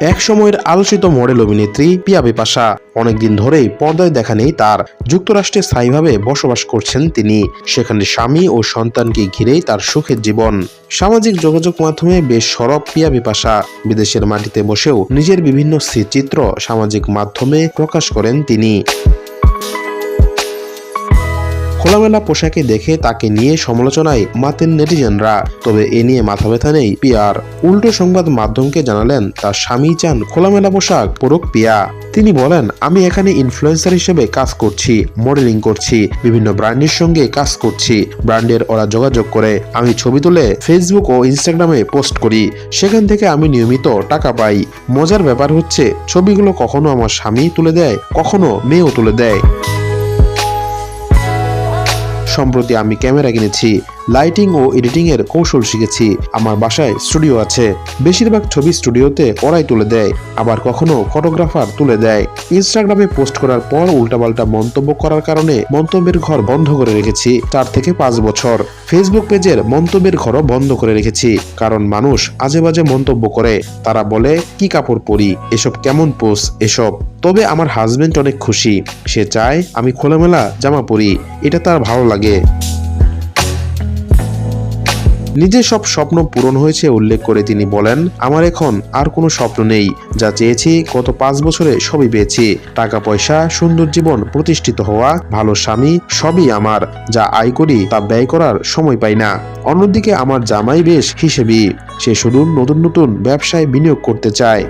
এক সময়ের আলোচিত মডেল অভিনেত্রী পিয়া বিপাশা। অনেকদিন ধরেই পর্দায় দেখা নেই তার। যুক্তরাষ্ট্রে স্থায়ীভাবে বসবাস করছেন তিনি। সেখানে স্বামী ও সন্তানকে ঘিরেই তার সুখের জীবন। সামাজিক যোগাযোগ মাধ্যমে বেশ সরব পিয়া বিপাশা। বিদেশের মাটিতে বসেও নিজের বিভিন্ন চিত্র সামাজিক মাধ্যমে প্রকাশ করেন তিনি। খোলামেলা পোশাকে দেখে তাকে নিয়ে সমালোচনায় মাতেন নেটিজেনরা। তবে এ নিয়ে মাথা ব্যথা নেই পিয়ার। উল্টো সংবাদ মাধ্যমকে জানালেন তার স্বামী চান খোলামেলা পোশাক পরুক পিয়া। তিনি বলেন, আমি এখানে ইনফ্লুয়েন্সার হিসেবে কাজ করছি মডেলিং করছি, বিভিন্ন ব্র্যান্ডের সঙ্গে কাজ করছি। ব্র্যান্ডের ওরা যোগাযোগ করে। আমি ছবি তুলে ফেসবুক ও ইনস্টাগ্রামে পোস্ট করি। সেখান থেকে আমি নিয়মিত টাকা পাই। মজার ব্যাপার হচ্ছে, ছবিগুলো কখনো আমার স্বামী তুলে দেয়, কখনো মেয়েও তুলে দেয়। সম্প্রতি আমি ক্যামেরা কিনেছি। লাইটিং ও এডিটিং এর কৌশল শিখেছি। আমার বাসায় স্টুডিও আছে। বেশিরভাগ ছবি স্টুডিওতে ওরাই তুলে দেয়, আবার কখনো ফটোগ্রাফার তুলে দেয়। ইনস্টাগ্রামে পোস্ট করার পর উল্টাপাল্টা মন্তব্য করার কারণে মন্তব্যের ঘর বন্ধ করে রেখেছি, চার থেকে পাঁচ বছর। ফেসবুক পেজের মন্তব্যের ঘরও বন্ধ করে রেখেছি, কারণ মানুষ আজে বাজে মন্তব্য করে। তারা বলে, কি কাপড় পরি? এসব কেমন পোস্ট এসব? তবে আমার হাজবেন্ড অনেক খুশি। সে চায়, আমি খোলামেলা জামা পরি। এটা তার ভালো লাগে। নিজের সব স্বপ্ন পূরণ হয়েছে উল্লেখ করে তিনি বলেন, আমার এখন আর কোনো স্বপ্ন নেই। যা চেয়েছি, গত পাঁচ বছরে সবই পেয়েছি। টাকা, পয়সা, সুন্দর জীবন, প্রতিষ্ঠিত হওয়া, ভালো স্বামী, সবই আমার। যা আয় করি, তা ব্যয় করার সময় পাই না। অন্যদিকে আমার জামাই বেশ হিসেবে। সে শুধু নতুন নতুন ব্যবসায় বিনিয়োগ করতে চায়।